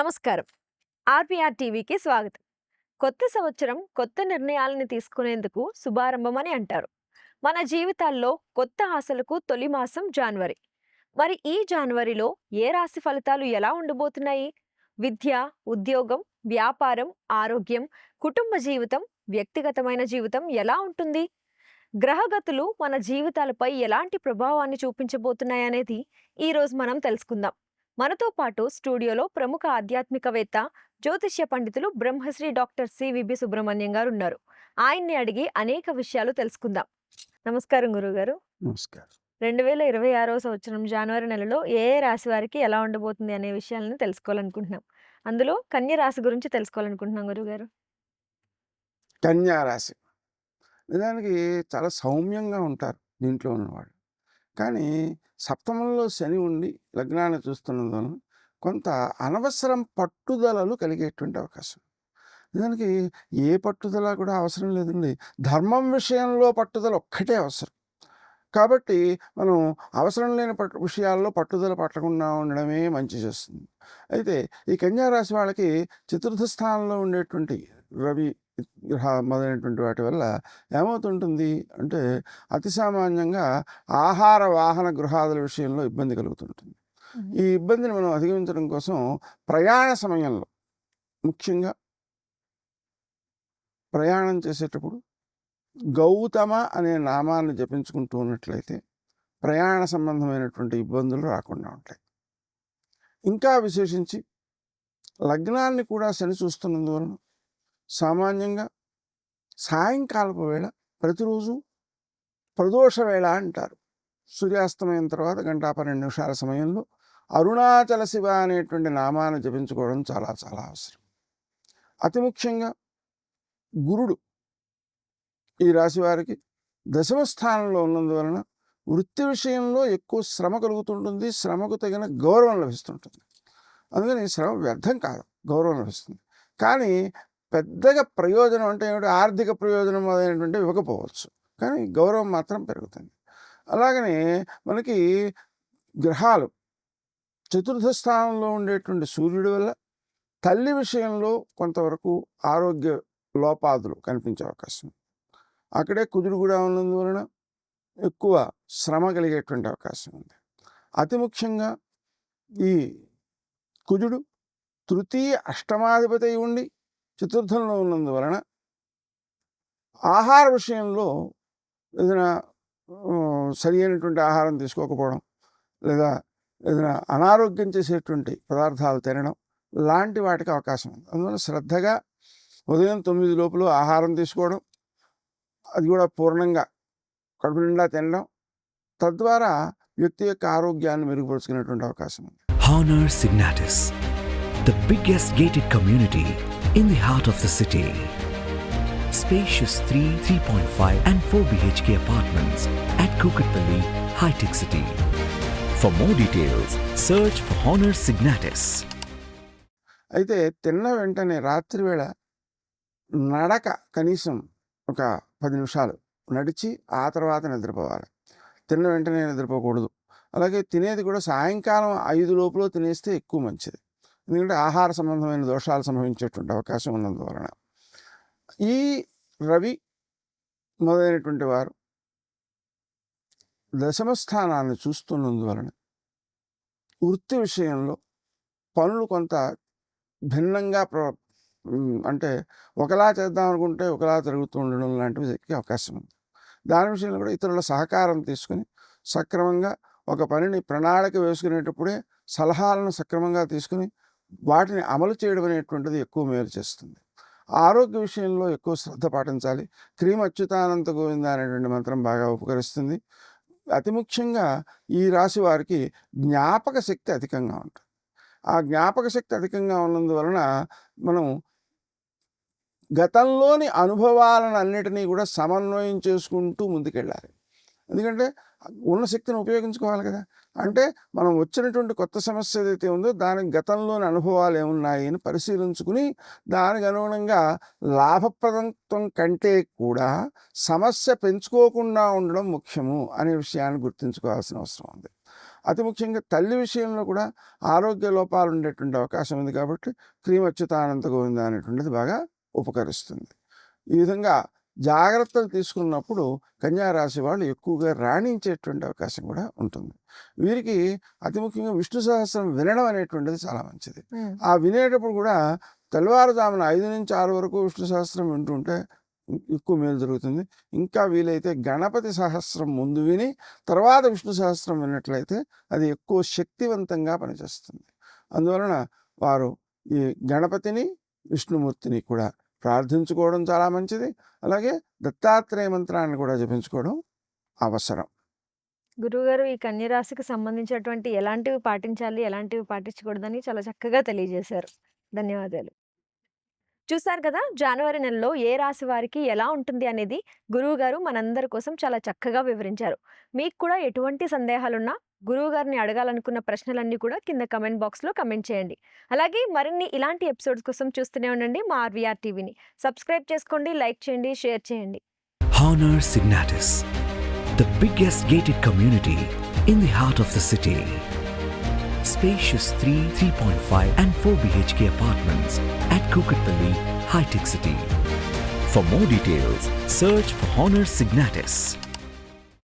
నమస్కారం. ఆర్పిఆర్ టీవీకి స్వాగతం. కొత్త సంవత్సరం కొత్త నిర్ణయాలను తీసుకునేందుకు శుభారంభం అని అంటారు. మన జీవితాల్లో కొత్త ఆశలకు తొలి మాసం జనవరి. మరి ఈ జనవరిలో ఏ రాశి ఫలితాలు ఎలా ఉండబోతున్నాయి? విద్య ఉద్యోగం వ్యాపారం ఆరోగ్యం కుటుంబ జీవితం వ్యక్తిగతమైన జీవితం ఎలా ఉంటుంది? గ్రహగతులు మన జీవితాలపై ఎలాంటి ప్రభావాన్ని చూపించబోతున్నాయనేది ఈరోజు మనం తెలుసుకుందాం. మనతో పాటు స్టూడియోలో ప్రముఖ ఆధ్యాత్మికవేత్త జ్యోతిష్య పండితులు బ్రహ్మశ్రీ డాక్టర్ సివిబి సుబ్రహ్మణ్యం గారు ఉన్నారు. ఆయన్ని అడిగి అనేక విషయాలు తెలుసుకుందాం. నమస్కారం గురుగారు నమస్కారం. రెండు వేల ఇరవై ఆరో సంవత్సరం జనవరి నెలలో ఏ ఏ రాశి వారికి ఎలా ఉండబోతుంది అనే విషయాలను తెలుసుకోవాలనుకుంటున్నాం. అందులో కన్య రాశి గురించి తెలుసుకోవాలనుకుంటున్నాం గురుగారు కన్యా రాశి. నిజానికి చాలా సౌమ్యంగా ఉంటారు దీంట్లో ఉన్నవాళ్ళు. కానీ సప్తమంలో శని ఉండి లగ్నాన్ని చూస్తున్నందున కొంత అనవసరం పట్టుదలలు కలిగేటువంటి అవకాశం. నిజానికి ఏ పట్టుదల కూడా అవసరం లేదండి. ధర్మం విషయంలో పట్టుదల ఒక్కటే అవసరం. కాబట్టి మనం అవసరం లేని పట్టు విషయాల్లో పట్టుదల పట్టకుండా ఉండడమే మంచి చేస్తుంది. అయితే ఈ కన్యా రాశి వాళ్ళకి చతుర్థ స్థానంలో ఉండేటువంటి రవి గ్రహ మొదలైనటువంటి వాటి వల్ల ఏమవుతుంటుంది? అంటే అతి సామాన్యంగా ఆహార వాహన గృహాదుల విషయంలో ఇబ్బంది కలుగుతుంటుంది. ఈ ఇబ్బందిని మనం అధిగమించడం కోసం ప్రయాణ సమయంలో ముఖ్యంగా ప్రయాణం చేసేటప్పుడు గౌతమ అనే నామాన్ని జపించుకుంటూ ఉన్నట్లయితే ప్రయాణ సంబంధమైనటువంటి ఇబ్బందులు రాకుండా ఉంటాయి. ఇంకా విశేషించి లగ్నాన్ని కూడా శని చూస్తున్నందువలన సామాన్యంగా సాయంకాలపు వేళ ప్రతిరోజు ప్రదోష వేళ అంటారు. సూర్యాస్తమయం తర్వాత గంట పన్నెండు నిమిషాల సమయంలో అరుణాచల శివ అనేటువంటి నామాన్ని జపించుకోవడం చాలా చాలా అవసరం. అతి ముఖ్యంగా గురుడు ఈ రాశి వారికి దశమ స్థానంలో ఉన్నందువలన వృత్తి విషయంలో ఎక్కువ శ్రమ కలుగుతుంటుంది శ్రమకు తగిన గౌరవం లభిస్తుంటుంది. అందుకని శ్రమ వ్యర్థం కాదు గౌరవం లభిస్తుంది. కానీ పెద్దగా ప్రయోజనం అంటే ఏమిటి? ఆర్థిక ప్రయోజనం అనేటువంటి ఇవ్వకపోవచ్చు. కానీ గౌరవం మాత్రం పెరుగుతుంది. అలాగనే మనకి గ్రహాలు చతుర్థ స్థానంలో ఉండేటువంటి సూర్యుడి వల్ల తల్లి విషయంలో కొంతవరకు ఆరోగ్య లోపాదులు కనిపించే అవకాశం. అక్కడే కుదురు కూడా ఉన్నందువలన ఎక్కువ శ్రమ కలిగేటువంటి అవకాశం ఉంది. అతి ముఖ్యంగా ఈ కుజుడు తృతీయ అష్టమాధిపతి ఉండి చతుర్థంలో ఉన్నందువలన ఆహార విషయంలో ఏదైనా సరి అయినటువంటి ఆహారం తీసుకోకపోవడం లేదా ఏదైనా అనారోగ్యం చేసేటువంటి పదార్థాలు తినడం లాంటి వాటికి అవకాశం ఉంది. అందువల్ల శ్రద్ధగా ఉదయం తొమ్మిది లోపల ఆహారం తీసుకోవడం అది కూడా పూర్ణంగా కడుపు నిండా తినడం తద్వారా వ్యక్తి యొక్క ఆరోగ్యాన్ని మెరుగుపరుచుకునేటువంటి అవకాశం ఉంది. Honer Signatis the biggest gated community in the heart of the city. Spacious 3, 3.5 and 4 BHK apartments at Kukatpalli, High Tech City. For more details, search for Honor Signatus. అయితే తిన్న వెంటనే రాత్రి వేళ నడక కనీసం ఒక పది నిమిషాలు నడిచి ఆ తర్వాత నిద్రపోవాలి తిన్న వెంటనే నిద్రపోకూడదు అలాగే తినేది కూడా సాయంకాలం ఐదు లోపల తినేస్తే ఎక్కువ మంచిది ఎందుకంటే ఆహార సంబంధమైన దోషాలు సంభవించేటువంటి అవకాశం ఉన్నందువలన ఈ రవి మొదలైనటువంటి వారు దశమ స్థానాన్ని చూస్తున్నందువలన వృత్తి విషయంలో పనులు కొంత భిన్నంగా ప్ర అంటే ఒకలా చేద్దాం అనుకుంటే ఒకలా జరుగుతూ ఉండడం లాంటివి జరిగే అవకాశం ఉంది. దాని విషయంలో కూడా ఇతరుల సహకారం తీసుకుని సక్రమంగా ఒక పనిని ప్రణాళిక వేసుకునేటప్పుడే సలహాలను సక్రమంగా తీసుకుని వాటిని అమలు చేయడం అనేటువంటిది ఎక్కువ మేలు చేస్తుంది. ఆరోగ్య విషయంలో ఎక్కువ శ్రద్ధ పాటించాలి. క్రీమ్ అచ్యుతానంత గోవింద అనేటువంటి మంత్రం బాగా ఉపకరిస్తుంది. అతి ముఖ్యంగా ఈ రాశి వారికి జ్ఞాపక శక్తి అధికంగా ఉంటుంది. ఆ జ్ఞాపక శక్తి అధికంగా ఉన్నందువలన మనం గతంలోని అనుభవాలను అన్నిటినీ కూడా సమన్వయం చేసుకుంటూ ముందుకెళ్ళాలి. ఎందుకంటే ఉన్న శక్తిని ఉపయోగించుకోవాలి కదా. అంటే మనం వచ్చినటువంటి కొత్త సమస్య ఏదైతే ఉందో దానికి గతంలోని అనుభవాలు ఏమున్నాయి అని పరిశీలించుకుని దానికి అనుగుణంగా లాభప్రదత్వం కంటే కూడా సమస్య పెంచుకోకుండా ఉండడం ముఖ్యము అనే విషయాన్ని గుర్తుంచుకోవాల్సిన అవసరం ఉంది. అతి ముఖ్యంగా తల్లి విషయంలో కూడా ఆరోగ్య లోపాలు ఉండేటువంటి అవకాశం ఉంది కాబట్టి క్రీమ్ అచ్యుతానంత గోవింద అనేటువంటిది బాగా ఉపకరిస్తుంది. ఈ విధంగా జాగ్రత్తలు తీసుకున్నప్పుడు కన్యా రాశి వాళ్ళు ఎక్కువగా రాణించేటువంటి అవకాశం కూడా ఉంటుంది. వీరికి అతి ముఖ్యంగా విష్ణు సహస్రం వినడం అనేటువంటిది చాలా మంచిది. ఆ వినేటప్పుడు కూడా తెల్లవారుజామున ఐదు నుంచి ఆరు వరకు విష్ణు సహస్రం వింటుంటే ఎక్కువ మేలు జరుగుతుంది. ఇంకా వీలైతే గణపతి సహస్రం ముందు విని తర్వాత విష్ణు సహస్రం విన్నట్లయితే అది ఎక్కువ శక్తివంతంగా పనిచేస్తుంది. అందువలన వారు ఈ గణపతిని విష్ణుమూర్తిని కూడా ప్రార్థించుకోవడం చాలా మంచిది. అలాగే దత్తాత్రేయ మంత్రాన్ని కూడా జపించుకోవడం అవసరం. గురువుగారు ఈ కన్యరాశికి సంబంధించినటువంటి ఎలాంటివి పాటించాలి ఎలాంటివి పాటించకూడదని చాలా చక్కగా తెలియజేశారు. ధన్యవాదాలు. చూసారు కదా! జనవరి నెలలో ఏ రాశి వారికి ఎలా ఉంటుంది అనేది గురువు గారు మనందరి కోసం చాలా చక్కగా వివరించారు. మీకు కూడా ఎటువంటి సందేహాలున్నా గురువు గారిని అడగాలనుకున్న ప్రశ్నలన్నీ కూడా కింద కమెంట్ బాక్స్లో కమెంట్ చేయండి. అలాగే మరిన్ని ఇలాంటి ఎపిసోడ్స్ కోసం చూస్తూనే ఉండండి మా ఆర్వీఆర్ టీవీని. సబ్స్క్రైబ్ చేసుకోండి లైక్ చేయండి షేర్ చేయండి. Honer Signatis the biggest gated community in the heart of the city Spacious 3, 3.5 and 4 BHK apartments at Kukatpalli, High Tech City. For more details, search for Honor Signatus.